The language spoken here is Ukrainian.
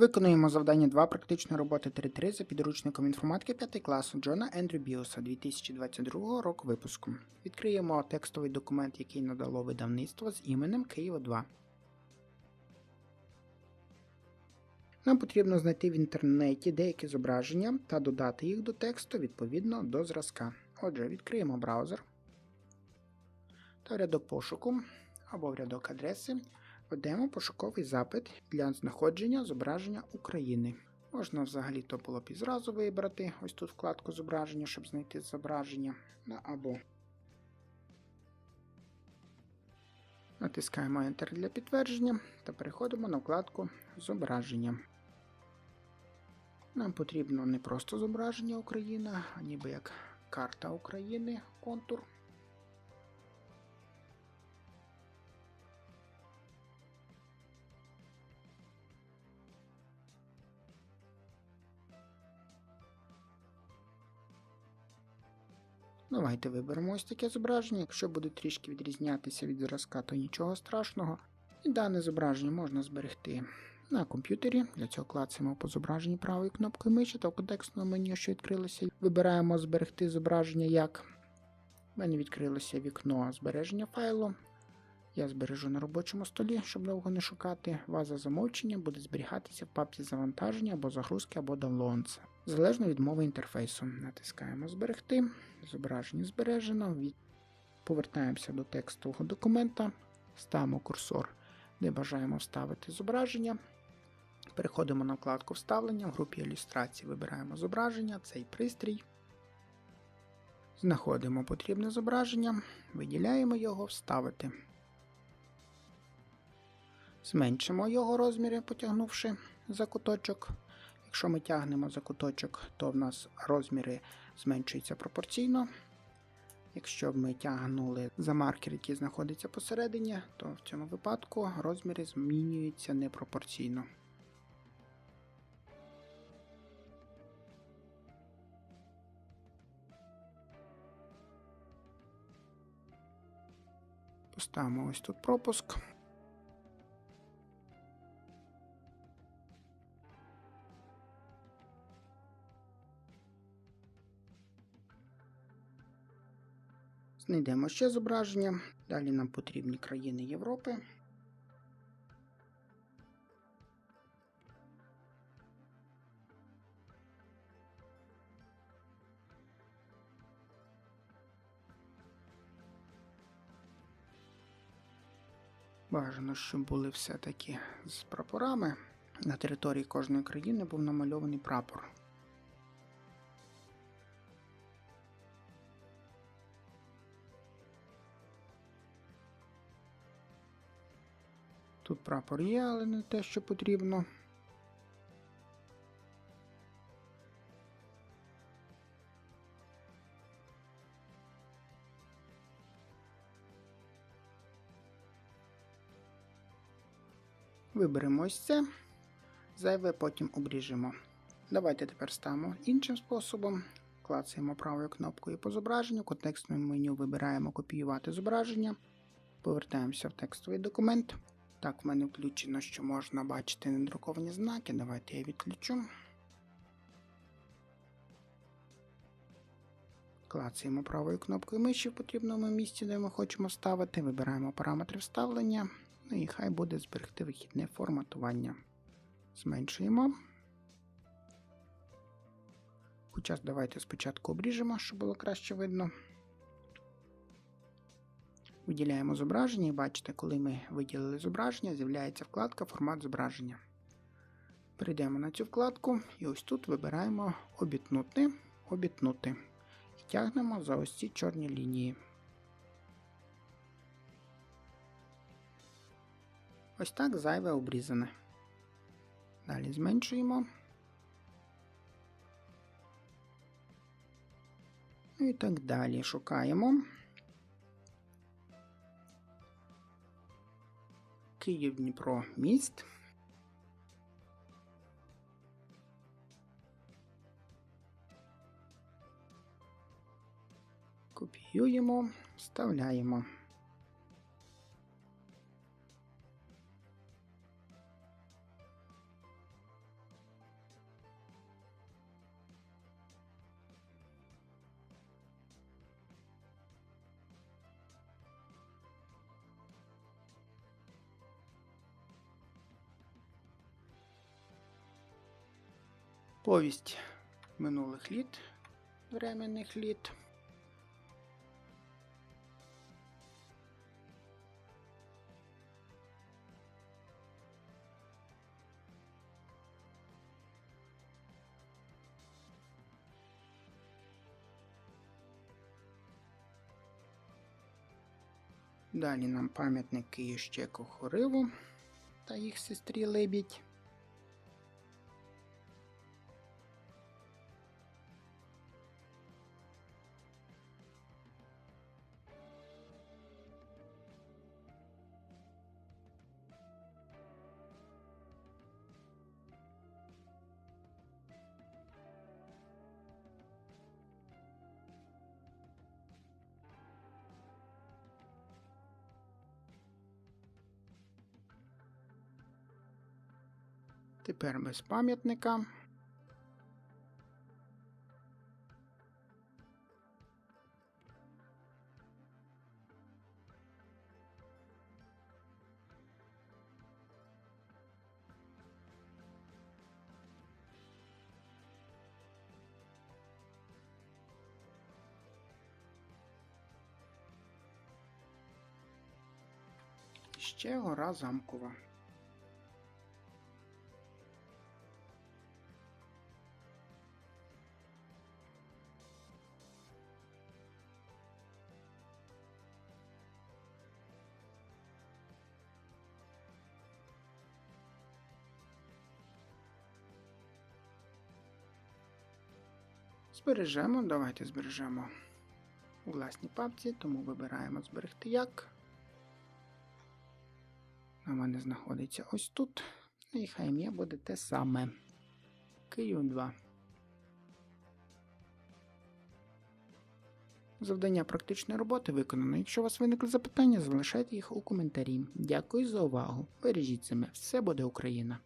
Виконуємо завдання 2 практичної роботи 3.3 за підручником інформатики 5 класу Джона Ендрю Біоса 2022 року випуску. Відкриємо текстовий документ, який надало видавництво з іменем Києва 2. Нам потрібно знайти в інтернеті деякі зображення та додати їх до тексту відповідно до зразка. Отже, відкриємо браузер та в рядок пошуку або в рядок адреси Введемо пошуковий запит для знаходження зображення України. Можна взагалі-то було б і зразу вибрати ось тут вкладку зображення, щоб знайти зображення. Ну, або натискаємо Enter для підтвердження та переходимо на вкладку Зображення. Нам потрібно не просто зображення України, а ніби як карта України, контур. Давайте виберемо ось таке зображення. Якщо буде трішки відрізнятися від зразка, то нічого страшного. І дане зображення можна зберегти на комп'ютері. Для цього клацаємо по зображенні правою кнопкою миші та в контекстному меню, що відкрилося. Вибираємо зберегти зображення як. У мене відкрилося вікно збереження файлу. Я збережу на робочому столі, щоб довго не шукати. Ваза замовчення буде зберігатися в папці завантаження або загрузки, або downloads. Залежно від мови інтерфейсу. Натискаємо Зберегти. Зображення збережено. Повертаємося до текстового документа, ставимо курсор, де бажаємо вставити зображення. Переходимо на вкладку Вставлення. В групі ілюстрації вибираємо зображення, цей пристрій. Знаходимо потрібне зображення, виділяємо його, вставити. Зменшимо його розміри, потягнувши за куточок. Якщо ми тягнемо за куточок, то в нас розміри зменшуються пропорційно. Якщо б ми тягнули за маркер, який знаходиться посередині, то в цьому випадку розміри змінюються непропорційно. Поставимо ось тут пропуск. Знайдемо ще зображення. Далі нам потрібні країни Європи. Бажано, щоб були все-таки з прапорами. На території кожної країни був намальований прапор. Тут прапор є, але не те, що потрібно. Виберемо ось це, зайве потім обріжемо. Давайте тепер ставимо іншим способом. Клацаємо правою кнопкою по зображенню, контекстному меню вибираємо копіювати зображення, повертаємося в текстовий документ. Так, в мене включено, що можна бачити недруковані знаки. Давайте я відключу. Клацаємо правою кнопкою миші в потрібному місці, де ми хочемо ставити. Вибираємо параметри вставлення. Ну і хай буде зберегти вихідне форматування. Зменшуємо. Хоча давайте спочатку обріжемо, щоб було краще видно. Виділяємо зображення і бачите, коли ми виділили зображення, з'являється вкладка Формат зображення. Перейдемо на цю вкладку і ось тут вибираємо обітнути, обітнути. І тягнемо за ось ці чорні лінії. Ось так зайве обрізане. Далі зменшуємо. Ну і так далі. Шукаємо. Київ Дніпро міст. Копіюємо, вставляємо. Повість минулих літ, временних літ. Далі нам пам'ятники Ющеку Хориву та їх сестрі Лебідь. Тепер без пам'ятника. Ще гора замкова. Збережемо, давайте збережемо у власній папці, тому вибираємо зберегти як. У мене знаходиться ось тут. І хай ім'я буде те саме. Київ 2. Завдання практичної роботи виконано. Якщо у вас виникли запитання, залишайте їх у коментарі. Дякую за увагу. Бережіть себе. Все буде Україна!